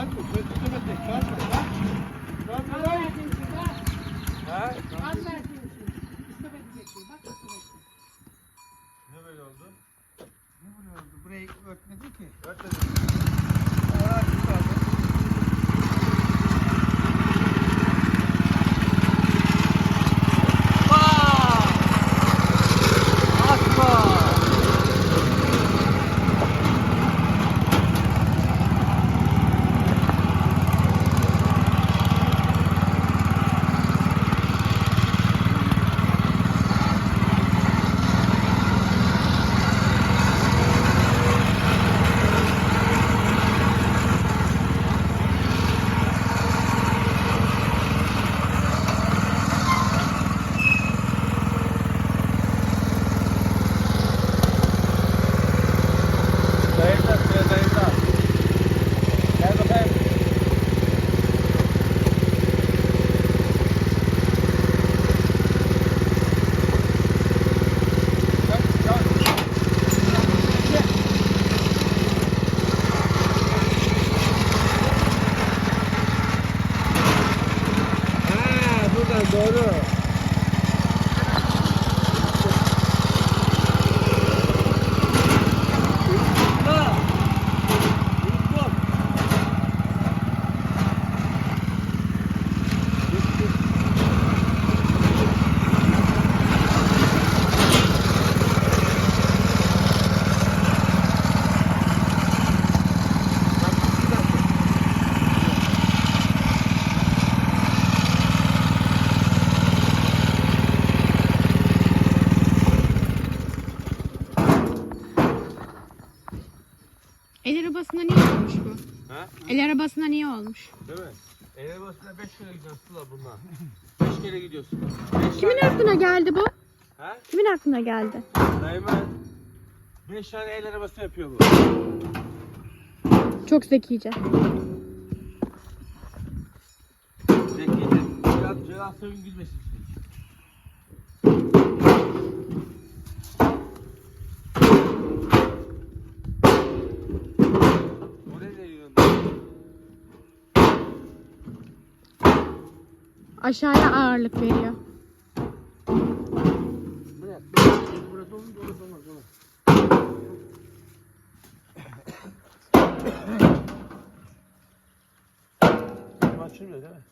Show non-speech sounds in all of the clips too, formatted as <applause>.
Ne böyle oldu? Ne böyle oldu? Burayı örtmedi ki. Örtmedim. Aa, çıkardı. Zayıfla, biraz zayıfla. Gel bakayım. Çak, çak. Ha, buradan doğru. Ha. Dur. El arabasına niye olmuş bu? Ha? El arabasına niye olmuş? Değil mi? El arabasına 5 kere gidiyorsun Sıla bunlar. 5 kere gidiyorsun. Beş Kimin tane- aklına geldi bu? Ha? Kimin aklına geldi? Dayıma 5 tane el arabası yapıyor bu. Çok zekice. Zekice. Biraz Celal Sevin gülmesin şimdi. Oraya ne yiyorsun? Aşağıya ağırlık veriyor. Açılmıyor değil mi?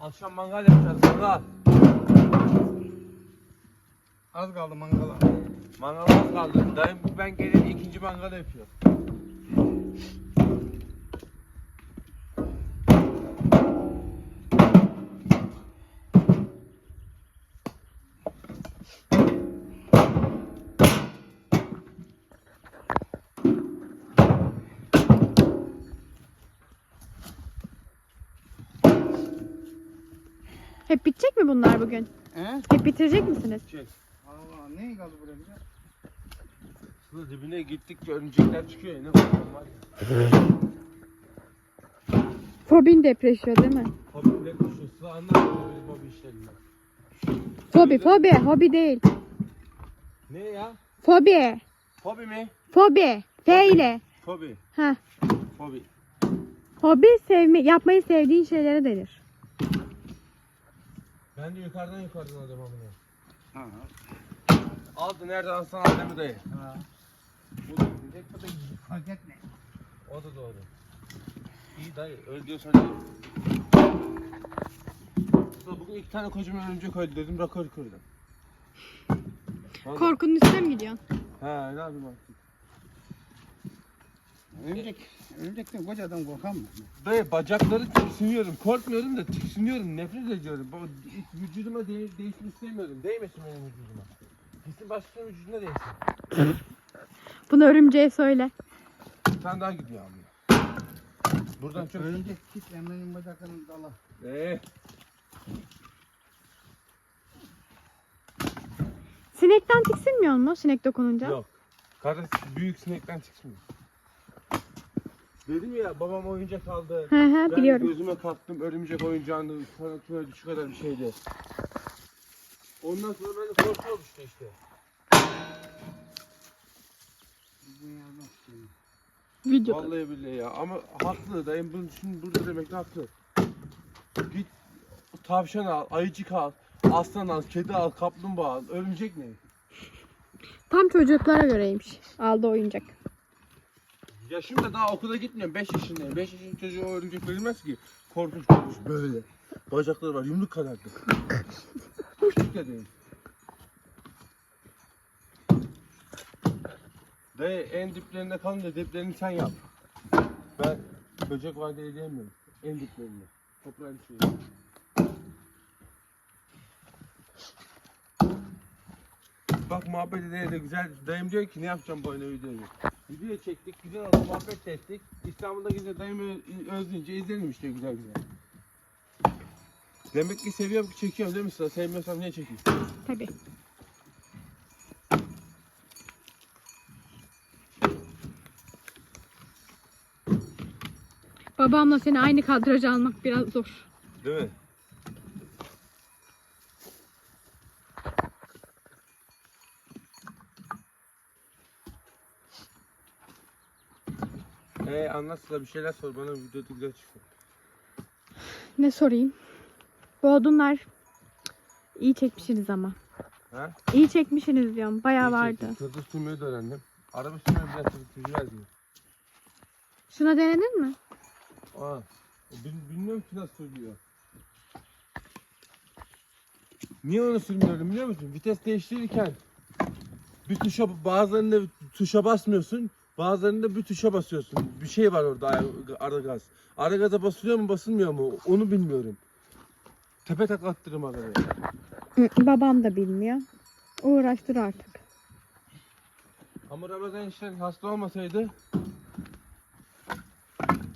Akşam mangal yapacağız, mangal. Az kaldı mangala. Mangal az kaldı. Dayım ben geleli ikinci mangal yapıyor. Hep bitecek mi bunlar bugün? He? Hep bitirecek misiniz? Çek. Allah ne kaldı buraya? Sıla dibine gittikçe örümcekler çıkıyor ya. Ne var. Fobin depreşiyor değil mi? Hobi ne koşuyor? Sıla anlatmıyor benim hobi işlerinden. Fobi, fobi, hobi değil. Ne ya? Fobi, Hobi mi? fobi. F ile. Hobi. Ha. Hobi. Hobi sevme, yapmayı sevdiğin şeylere denir. Ben de yukarıdan yukarıdan alacağım amına. Ha. Aldı nereden alsan al değil mi dayı? Ha. Bu da gidecek bu da gidecek. Fark etme. O da doğru. İyi dayı öyle diyorsan iyi. Sıla bugün iki tane kocaman örümcek öldü dedim rekor kırdım. Korkunun üstüne mi gidiyorsun? He ne yapayım artık. Örümcek, örümcekten koca adam korkar mı? Dayı bacakları tiksiniyorum. Korkmuyorum da tiksiniyorum. Nefret ediyorum. Bu vücuduma de değişsin istemiyorum. Değmesin benim vücuduma. Gitsin başkasının vücuduna değsin. <coughs> Bunu örümceğe söyle. Bir tane daha gidiyor abi. Buradan çok... Örümcek git Emre'nin bacaklarının dala. Eee. Sinekten tiksinmiyor mu? Sinek dokununca. Yok. Karı büyük sinekten çıksın. Dedim ya babam oyuncak aldı. Hı hı Ben biliyorum. gözüme kattım örümcek oyuncağını şöyle şu kadar bir şeydi. Ondan sonra ben de korku oluştu işte. Videoda. Vallahi billahi ya ama haklı dayım bunu şimdi burada demek haklı. Git tavşan al, ayıcık al, aslan al, kedi al, kaplumbağa al, örümcek ne? Tam çocuklara göreymiş. Aldı oyuncak. Yaşım da daha okula gitmiyorum. 5 yaşındayım. 5 yaşında çocuğa o örümcek verilmez ki. Korkunç korkunç böyle. Bacakları var yumruk kadardı. Küçük de değil. Dayı en diplerinde kalınca diplerini sen yap. Ben böcek var diye diyemiyorum. En diplerinde. Toprağın içinde. Bak muhabbet ede de güzel. Dayım diyor ki ne yapacağım bu oyuna videoyu. Video çektik, güzel oldu, muhabbet ettik. İstanbul'da dayımı ö- özleyince izlerim işte güzel güzel. Demek ki seviyorum ki çekiyorum değil mi sıra? Sevmiyorsam niye çekeyim? Tabii. Babamla seni aynı kadraja almak biraz zor. Değil mi? Ee anlat sıra bir şeyler sor bana videoda güzel çıksın. Ne sorayım? Bu odunlar iyi çekmişsiniz ama. Ha? İyi çekmişsiniz diyorum. Bayağı vardı. Tırtıl sürmeyi de öğrendim. Araba sürmeyi biraz tırtıl vermiyor. Şuna denedin mi? Aa, bil, bilmiyorum ki nasıl sürüyor. Niye onu sürmüyorum biliyor musun? Vites değiştirirken bir tuşa bazılarında tuşa basmıyorsun. Bazılarında bir tuşa basıyorsun. Bir şey var orada ara gaz. Ara gaza basılıyor mu basılmıyor mu onu bilmiyorum. Tepe tak attırım arabayı. Hı, Babam da bilmiyor. Uğraştır artık. Ama Ramazan işte hasta olmasaydı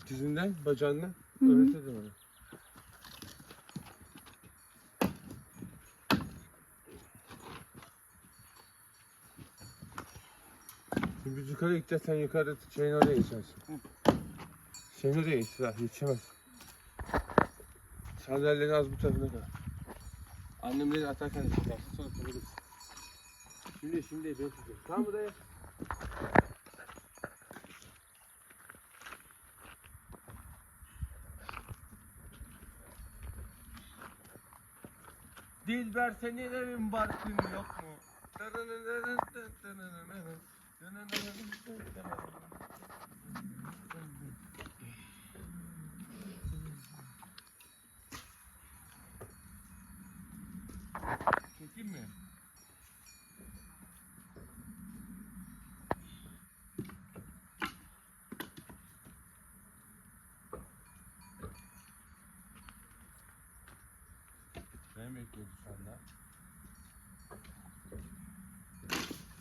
dizinden, bacağından Hı hı. öğretirdi bana. Şimdi biz yukarı gideceğiz, sen yukarı şeyin oraya geçersin. Şeyin oraya geç, sıra yetişemez. Sandalyenin az bu tarafına kal. Annemleri atarken çıkarsın, sonra kalırız. Şimdi, şimdi, ben tutuyorum. Tamam mı dayı? Dilber senin evin barkın yok mu? Çekeyim mi? Beni bekliyordu şu anda.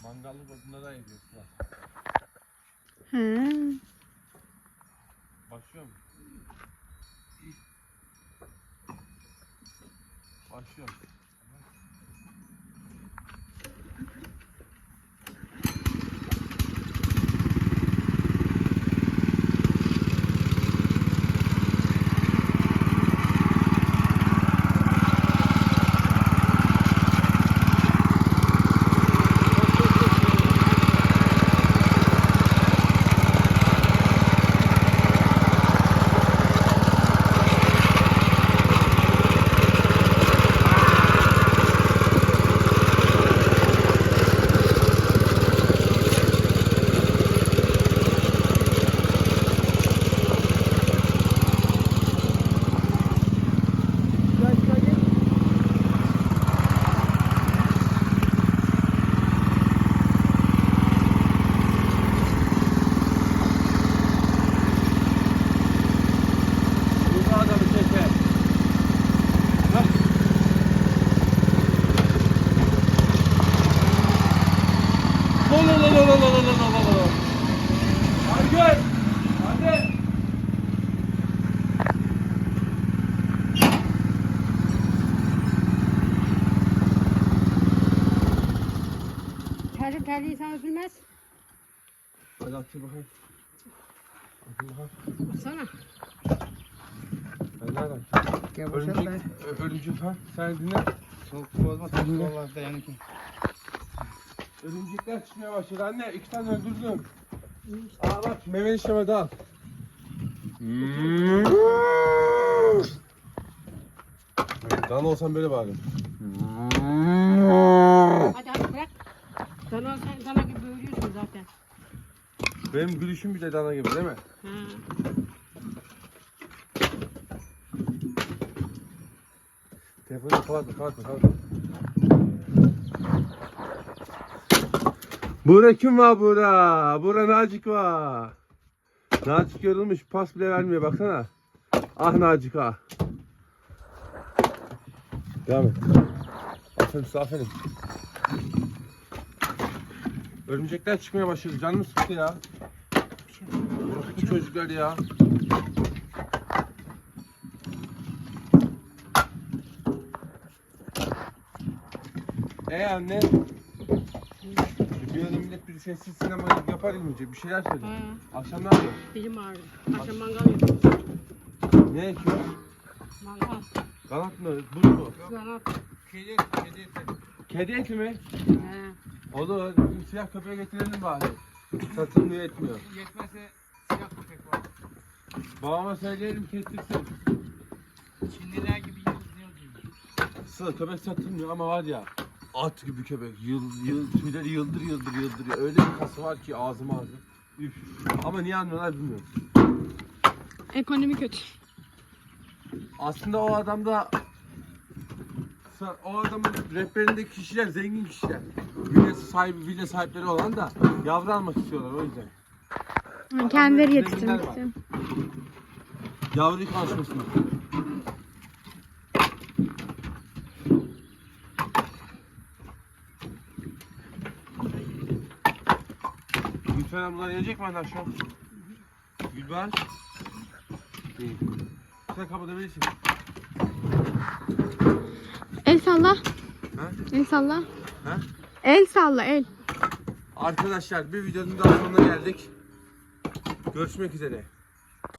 Mangallık odunda da yediyor sular. Hı. Başlıyor mu? Başlıyor. Terli terliği sana sürmez. Hadi atır bakayım. Atır bakayım. Baksana. Ben nereden? Gel boşalt Örümcek, ö- örümcek ha? Sen dinle. Soğuk bozma soğuk olmaz da yani ki. Örümcekler çıkmaya başladı anne. iki tane öldürdüm. Aa bak meyveli işleme de al. Dan olsam böyle bağırırım. Hadi hadi sen dana gibi böğürüyorsun zaten. Benim gülüşüm bile dana gibi değil mi? Ha. Telefonu kapatma kapatma kapatma. Bura kim var bura? Bura Nacik var. Nacik yorulmuş pas bile vermiyor baksana. Ah Nacik ah. Devam et. Aferin aferin. Örümcekler çıkmaya başladı. Canım sıktı ya. Bu çocuklar ya. Ee anne. Bir ara millet bir sessiz sinema yapar mıydı? Bir şeyler söyle. Akşam ne yapıyor? Dilim ağrıdı. Akşam mangal yapıyoruz. Ne ekiyor? Mangal. Kanat mı? Buz mu? Kanat. Kedi, kedi eti. Kedi eti mi? He. Olur. Bir siyah köpeğe getirelim bari. Satılmıyor etmiyor. Yetmezse siyah köpek var. Babama söyleyelim kestirsin. Çinliler gibi yıldızlıyor diyor. Sıla köpek satılmıyor ama var ya at gibi köpek. Yıl, yıl, tüyleri yıldır yıldır yıldırıyor. Öyle bir kası var ki ağzım ağzı. Üf. Ama niye anlıyorlar bilmiyorum. Ekonomi kötü. Aslında o adamda o adamın rehberindeki kişiler zengin kişiler. Villa sahibi, villa sahipleri olan da yavru almak istiyorlar o yüzden. Kendileri yetiştirmek istiyor. Yavru konuşmasın. Gülfen ablalar yiyecek mi akşam? Gülben? İyi. Sen kapatabilirsin. El salla. Ha? El salla. Ha? El salla el. Arkadaşlar bir videonun daha sonuna geldik. Görüşmek üzere.